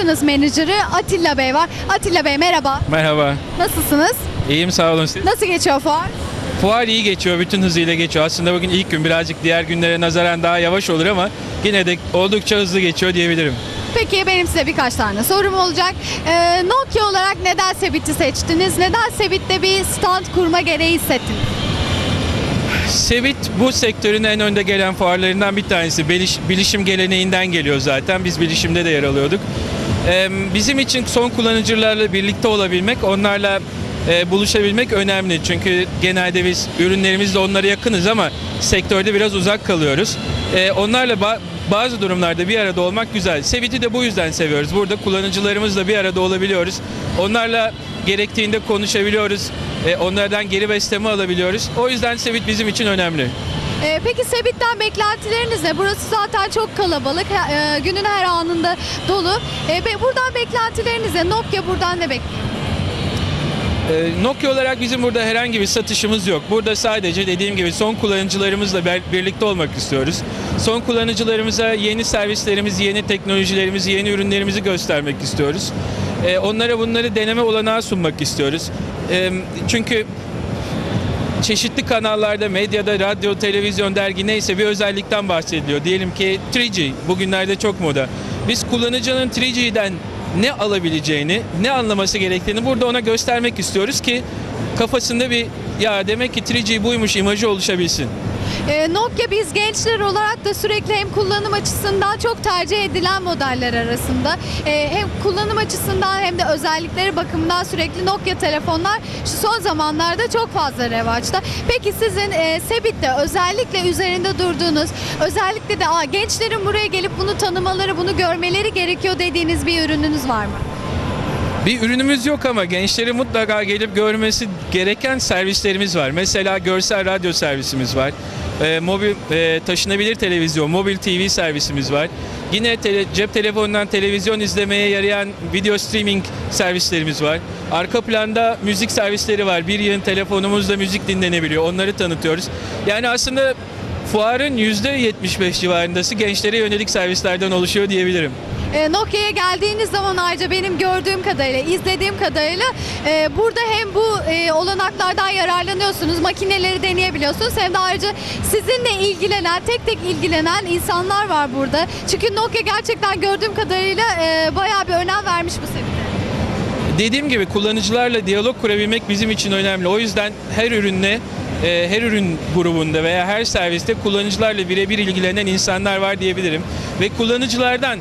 Business Manager'ı Atilla Bey var. Atilla Bey merhaba. Merhaba. Nasılsınız? İyiyim sağ olun siz. Nasıl geçiyor fuar? Fuar iyi geçiyor, bütün hızıyla geçiyor. Aslında bugün ilk gün birazcık diğer günlere nazaran daha yavaş olur ama yine de oldukça hızlı geçiyor diyebilirim. Peki benim size birkaç tane sorum olacak. Ee, Nokia olarak neden Sebit'i seçtiniz? Neden Sebit'te bir stand kurma gereği hissettiniz? Sevit bu sektörün en önde gelen fuarlarından bir tanesi. Biliş- bilişim geleneğinden geliyor zaten. Biz bilişimde de yer alıyorduk. Ee, Bizim için son kullanıcılarla birlikte olabilmek, onlarla e, buluşabilmek önemli. Çünkü genelde biz ürünlerimizle onlara yakınız ama sektörde biraz uzak kalıyoruz. Ee, Onlarla ba- bazı durumlarda bir arada olmak güzel. Sevit'i de bu yüzden seviyoruz. Burada kullanıcılarımızla bir arada olabiliyoruz. Onlarla gerektiğinde konuşabiliyoruz. E, Onlardan geri besleme alabiliyoruz. O yüzden Sevit bizim için önemli. Ee, peki Sebit'ten beklentileriniz ne? Burası zaten çok kalabalık. He- e, günün her anında dolu. Ee, be- buradan beklentileriniz ne? Nokia buradan ne bekliyor? E, Nokia olarak bizim burada herhangi bir satışımız yok. Burada sadece dediğim gibi son kullanıcılarımızla birlikte olmak istiyoruz. Son kullanıcılarımıza yeni servislerimizi, yeni teknolojilerimizi, yeni ürünlerimizi göstermek istiyoruz. E, Onlara bunları deneme olanağı sunmak istiyoruz. E, Çünkü çeşitli kanallarda, medyada, radyo, televizyon, dergi neyse bir özellikten bahsediliyor. Diyelim ki 3G bugünlerde çok moda. Biz kullanıcının 3G'den ne alabileceğini, ne anlaması gerektiğini burada ona göstermek istiyoruz ki kafasında bir ya demek ki 3G buymuş imajı oluşabilsin. Ee, Nokia biz gençler olarak da sürekli hem kullanım açısından çok tercih edilen modeller arasında. Ee, hem kullanım açısından hem de özellikleri bakımından sürekli Nokia telefonlar şu son zamanlarda çok fazla revaçta. Peki sizin e, Sebit'te özellikle üzerinde durduğunuz, özellikle de Aa, gençlerin buraya gelip bunu tanımaları, bunu görmeleri gerekiyor dediğiniz bir ürününüz var mı? Bir ürünümüz yok ama gençlerin mutlaka gelip görmesi gereken servislerimiz var. Mesela görsel radyo servisimiz var. Ee, mobil e, taşınabilir televizyon, mobil TV servisimiz var. Yine tele- cep telefonundan televizyon izlemeye yarayan video streaming servislerimiz var. Arka planda müzik servisleri var. Bir yığın telefonumuzda müzik dinlenebiliyor. Onları tanıtıyoruz. Yani aslında fuarın %75 civarındası gençlere yönelik servislerden oluşuyor diyebilirim. E, Nokia'ya geldiğiniz zaman ayrıca benim gördüğüm kadarıyla, izlediğim kadarıyla e, burada hem bu e, olanaklardan yararlanıyorsunuz, makineleri deneyebiliyorsunuz hem de ayrıca sizinle ilgilenen, tek tek ilgilenen insanlar var burada. Çünkü Nokia gerçekten gördüğüm kadarıyla e, bayağı bir önem vermiş bu seviyede. Dediğim gibi kullanıcılarla diyalog kurabilmek bizim için önemli. O yüzden her ürünle, e, her ürün grubunda veya her serviste kullanıcılarla birebir ilgilenen insanlar var diyebilirim. Ve kullanıcılardan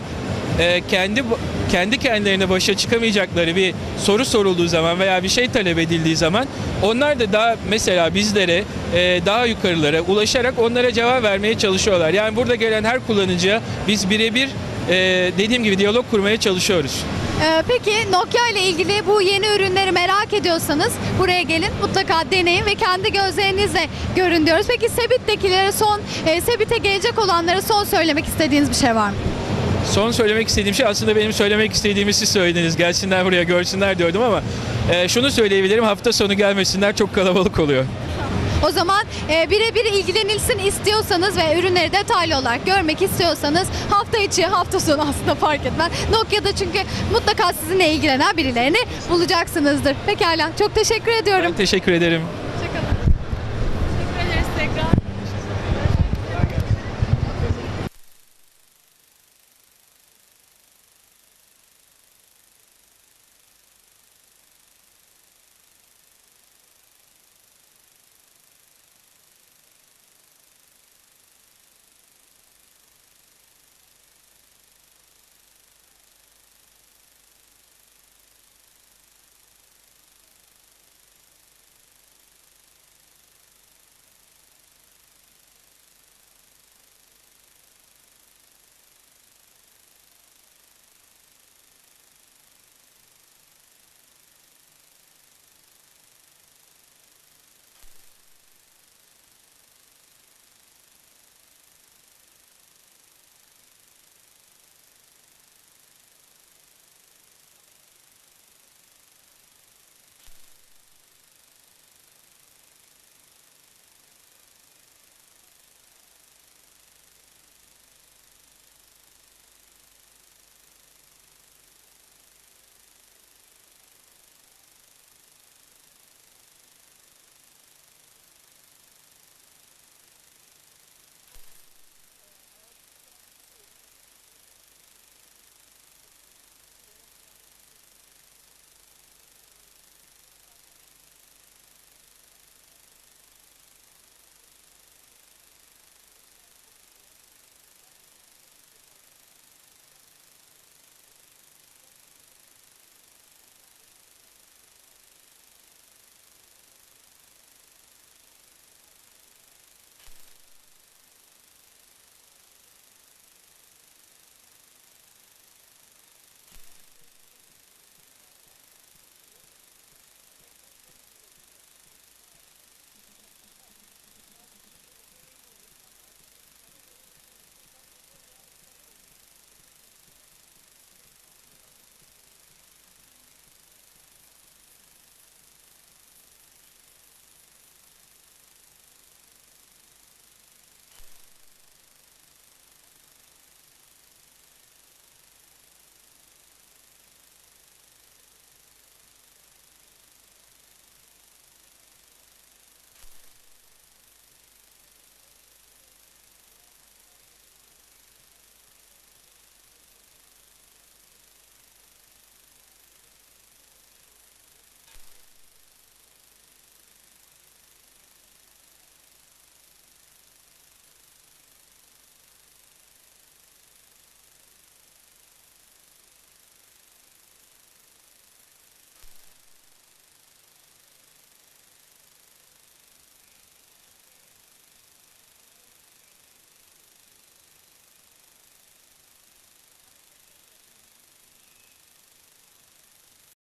e, kendi kendi kendilerine başa çıkamayacakları bir soru sorulduğu zaman veya bir şey talep edildiği zaman onlar da daha mesela bizlere e, daha yukarılara ulaşarak onlara cevap vermeye çalışıyorlar. Yani burada gelen her kullanıcıya biz birebir dediğim gibi diyalog kurmaya çalışıyoruz. E, peki Nokia ile ilgili bu yeni ürünleri merak ediyorsanız buraya gelin mutlaka deneyin ve kendi gözlerinizle görün diyoruz. Peki Sebit'tekilere son, e, Sebit'e gelecek olanlara son söylemek istediğiniz bir şey var mı? Son söylemek istediğim şey aslında benim söylemek istediğimi siz söylediniz. Gelsinler buraya görsünler diyordum ama e, şunu söyleyebilirim hafta sonu gelmesinler çok kalabalık oluyor. O zaman e, birebir ilgilenilsin istiyorsanız ve ürünleri detaylı olarak görmek istiyorsanız hafta içi hafta sonu aslında fark etmez. Nokia'da çünkü mutlaka sizinle ilgilenen birilerini bulacaksınızdır. Pekala çok teşekkür ediyorum. Ben teşekkür ederim.